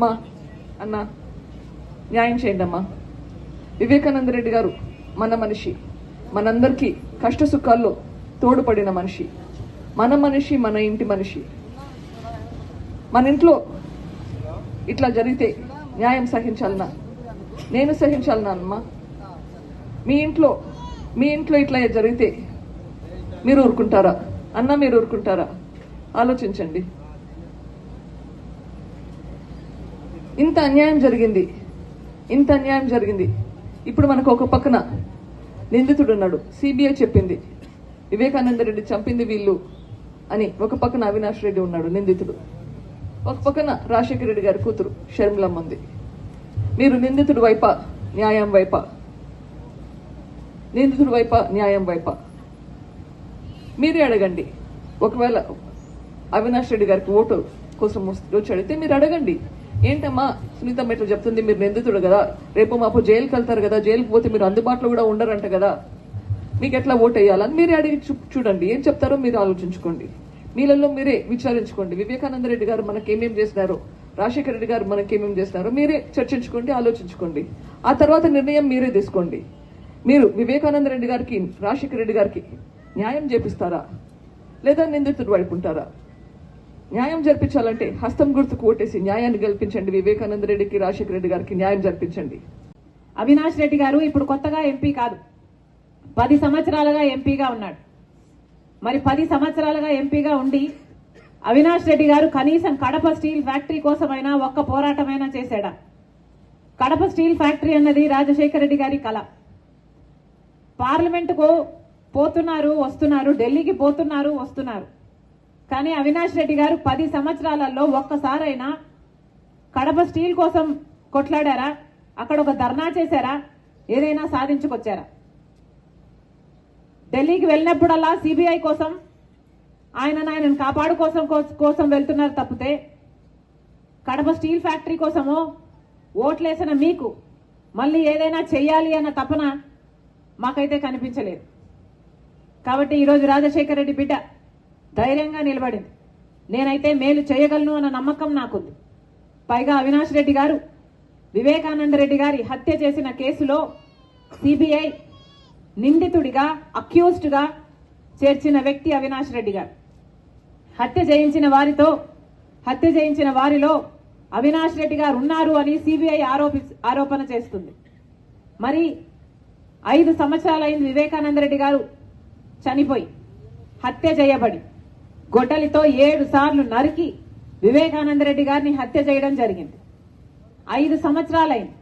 అమ్మా అన్న న్యాయం చేయండి అమ్మా వివేకానంద రెడ్డి గారు మన మనిషి. మనందరికీ కష్ట సుఖాల్లో తోడుపడిన మనిషి. మన మనిషి మన ఇంటి మనిషి. మన ఇంట్లో ఇట్లా జరిగితే న్యాయం సహించాలనా? నేను సహించాలనా అమ్మా? మీ ఇంట్లో మీ ఇంట్లో ఇట్లా జరిగితే మీరు ఊరుకుంటారా? అన్న మీరు ఊరుకుంటారా? ఆలోచించండి. ఇంత అన్యాయం జరిగింది. ఇంత అన్యాయం జరిగింది. ఇప్పుడు మనకు ఒక పక్కన నిందితుడు ఉన్నాడు సిబిఐ చెప్పింది. వివేకానంద రెడ్డి చంపింది వీళ్ళు అని ఒక పక్కన అవినాష్ రెడ్డి ఉన్నాడు నిందితుడు. ఒక పక్కన రాజశేఖర రెడ్డి గారి కూతురు షర్మిలమ్మ ఉంది. మీరు నిందితుడు వైప న్యాయం వైప? నిందితుడు వైప న్యాయం వైప? మీరే అడగండి. ఒకవేళ అవినాష్ రెడ్డి గారికి ఓటు కోసం వచ్చి అడిగితే మీరు అడగండి. ఏంటమ్మా సునీతమ్మ ఇట్లా చెప్తుంది? మీరు నిందితుడు కదా. రేపు మాపు జైలుకి వెళ్తారు కదా. జైలుకి పోతే మీరు అందుబాటులో కూడా ఉండరంట కదా. మీకు ఎట్లా ఓట్ వేయాలని మీరే అడిగి చూ- చూడండి. ఏం చెప్తారో మీరు ఆలోచించుకోండి. మీలలో మీరే విచారించుకోండి. వివేకానంద రెడ్డి గారు ఏమేం చేసినారో రాజశేఖర రెడ్డి గారు మనకేమేం చేసినారో మీరే చర్చించుకోండి ఆలోచించుకోండి. ఆ తర్వాత నిర్ణయం మీరే తీసుకోండి. మీరు వివేకానంద రెడ్డి గారికి రాజశేఖర రెడ్డి గారికి న్యాయం చేపిస్తారా? లేదా నిందితుడు వైపు ఉంటారా? న్యాయం జరిపించాలంటే హస్తం గుర్తుకు ఓటేసి న్యాయాన్ని గెలిపించండి. వివేకానంద రెడ్డికి రాజశేఖర రెడ్డి గారికి న్యాయం జరిపించండి. అవినాష్ రెడ్డి గారు ఇప్పుడు కొత్తగా ఎంపీ కాదు. పది సంవత్సరాలుగా ఎంపీగా ఉన్నాడు. మరి పది సంవత్సరాలుగా ఎంపీగా ఉండి అవినాష్ రెడ్డి గారు కనీసం కడప స్టీల్ ఫ్యాక్టరీ కోసమైనా ఒక్క పోరాటమైనా చేశాడా? కడప స్టీల్ ఫ్యాక్టరీ అన్నది రాజశేఖర రెడ్డి గారి కళ పార్లమెంటుకు పోతున్నారు వస్తున్నారు ఢిల్లీకి పోతున్నారు వస్తున్నారు. కానీ అవినాష్ రెడ్డి గారు పది సంవత్సరాలలో ఒక్కసారైనా కడప స్టీల్ కోసం కొట్లాడారా? అక్కడ ఒక ధర్నా చేశారా? ఏదైనా సాధించుకొచ్చారా? ఢిల్లీకి వెళ్ళినప్పుడల్లా సిబిఐ కోసం ఆయన ఆయనను కాపాడు కోసం కోసం వెళ్తున్నారు తప్పితే కడప స్టీల్ ఫ్యాక్టరీ కోసమో ఓట్లేసిన మీకు మళ్ళీ ఏదైనా చెయ్యాలి అన్న తపన మాకైతే కనిపించలేదు. కాబట్టి ఈరోజు రాజశేఖర రెడ్డి బిడ్డ ధైర్యంగా నిలబడింది. నేనైతే మేలు చేయగలను అన్న నమ్మకం నాకుంది. పైగా అవినాష్ రెడ్డి గారు వివేకానంద రెడ్డి గారి హత్య చేసిన కేసులో సిబిఐ నిందితుడిగా అక్యూజ్డ్గా చేర్చిన వ్యక్తి అవినాష్ రెడ్డి గారు. హత్య చేయించిన వారితో హత్య చేయించిన వారిలో అవినాష్ రెడ్డి గారు ఉన్నారు అని సిబిఐ ఆరోపి ఆరోపణ చేస్తుంది. మరి ఐదు సంవత్సరాలైంది వివేకానంద రెడ్డి గారు చనిపోయి హత్య చేయబడి గొడ్డలితో ఏడు సార్లు నరికి వివేకానంద రెడ్డి గారిని హత్య చేయడం జరిగింది. ఐదు సంవత్సరాలైంది.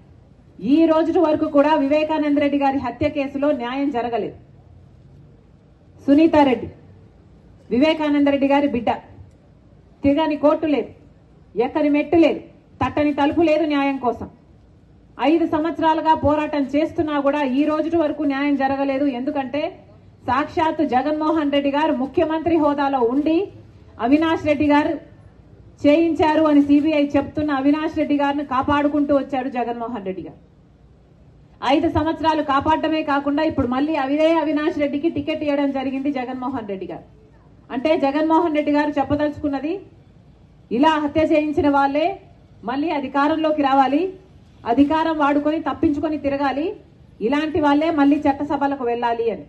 ఈ రోజు వరకు కూడా వివేకానంద రెడ్డి గారి హత్య కేసులో న్యాయం జరగలేదు. సునీతారెడ్డి వివేకానంద రెడ్డి గారి బిడ్డ. తిరగని కోర్టు లేదు. ఎక్కని మెట్టు లేదు. తట్టని తలుపు లేదు న్యాయం కోసం. ఐదు సంవత్సరాలుగా పోరాటం చేస్తున్నా కూడా ఈ రోజు వరకు న్యాయం జరగలేదు. ఎందుకంటే సాక్షాత్ జగన్మోహన్ రెడ్డి గారు ముఖ్యమంత్రి హోదాలో ఉండి అవినాష్ రెడ్డి గారు చేయించారు అని సిబిఐ చెప్తున్న అవినాష్ రెడ్డి గారిని కాపాడుకుంటూ వచ్చాడు జగన్మోహన్ రెడ్డి గారు. ఐదు సంవత్సరాలు కాపాడటమే కాకుండా ఇప్పుడు మళ్ళీ అవిదే అవినాష్ రెడ్డికి టికెట్ ఇవ్వడం జరిగింది జగన్మోహన్ రెడ్డి గారు. అంటే జగన్మోహన్ రెడ్డి గారు చెప్పదలుచుకున్నది ఇలా హత్య చేయించిన వాళ్ళే మళ్ళీ అధికారంలోకి రావాలి అధికారం వాడుకొని తప్పించుకొని తిరగాలి ఇలాంటి వాళ్ళే మళ్ళీ చట్టసభలకు వెళ్ళాలి అని.